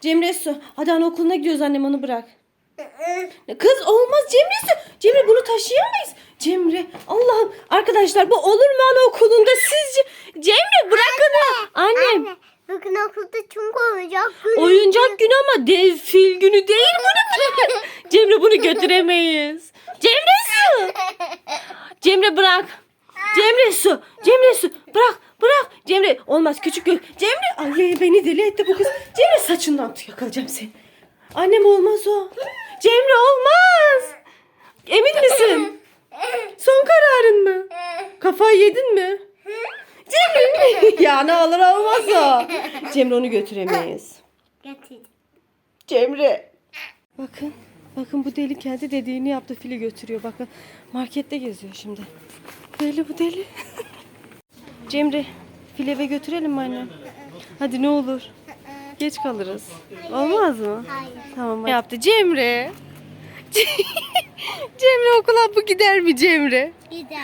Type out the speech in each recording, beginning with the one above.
Cemre su. Hadi anaokuluna gidiyoruz annem onu bırak. Kız olmaz Cemre su. Cemre bunu taşıyamayız. Cemre Allah'ım arkadaşlar bu olur mu anaokulunda sizce? Cemre bırakın ha. Annem. Anne, bugün okulda çünkü oyuncak günü. Oyuncak günü ama dev fil günü değil bunu. Cemre bunu götüremeyiz. Cemre su. Cemre bırak. Cemre su. Cemre su. Bırak. Bırak. Cemre olmaz küçük gö. Cemre. Ay beni deli etti bu kız. Cemre saçından tut yakalayacağım seni. Annem olmaz o. Cemre olmaz. Emin misin? Son kararın mı? Kafayı yedin mi? Cemre ya ne olur olmaz o. Cemre onu götüremeyiz. Getir. Cemre. Bakın. Bakın bu deli kendi dediğini yaptı. Fili götürüyor. Bakın. Markette geziyor şimdi. Deli bu deli. Cemre. Fili eve götürelim mi anne? Hadi ne olur. Geç kalırız. Olmaz mı? Hayır. Tamam. Ne yaptı Cemre? Cemre okula bu gider mi Cemre? Gider.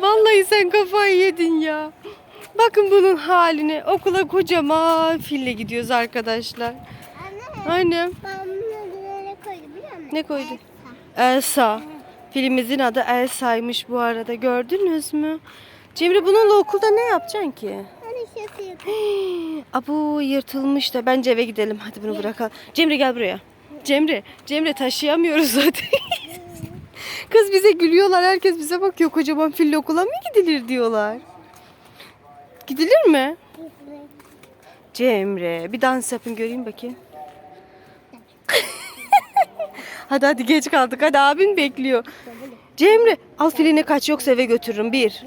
Vallahi sen kafayı yedin ya. Bakın bunun haline. Okula kocaman fille gidiyoruz arkadaşlar. Anne. Annem. Ben bunu nereye koydum biliyor musun? Ne koydu? Elsa. Elsa. Filimizin adı Elsa'ymış bu arada. Gördünüz mü? Cemre bununla okulda ne yapacaksın ki? Hani şası yapayım. Abu yırtılmış da bence eve gidelim. Hadi bunu bırakalım. Cemre gel buraya. Cemre, Cemre taşıyamıyoruz zaten. Kız bize gülüyorlar. Herkes bize bakıyor. Kocaman fille okula mı gidilir diyorlar. Gidilir mi? Cemre, bir dans yapın göreyim bakayım. hadi hadi geç kaldık. Hadi abin bekliyor. Cemre, al filini kaç yoksa eve götürürüm. Bir.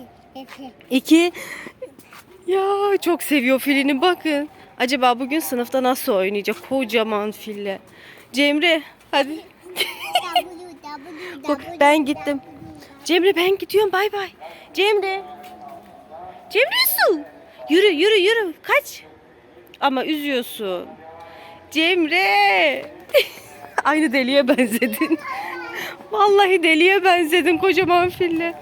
İki. Ya çok seviyor filini bakın. Acaba bugün sınıfta nasıl oynayacak kocaman fille? Cemre hadi. Bak, ben gittim. Cemre ben gidiyorum bay bay. Cemre. Cemre su. Yürü yürü yürü kaç. Ama üzüyorsun. Cemre. Aynı deliye benzedin. Vallahi deliye benzedin kocaman fille.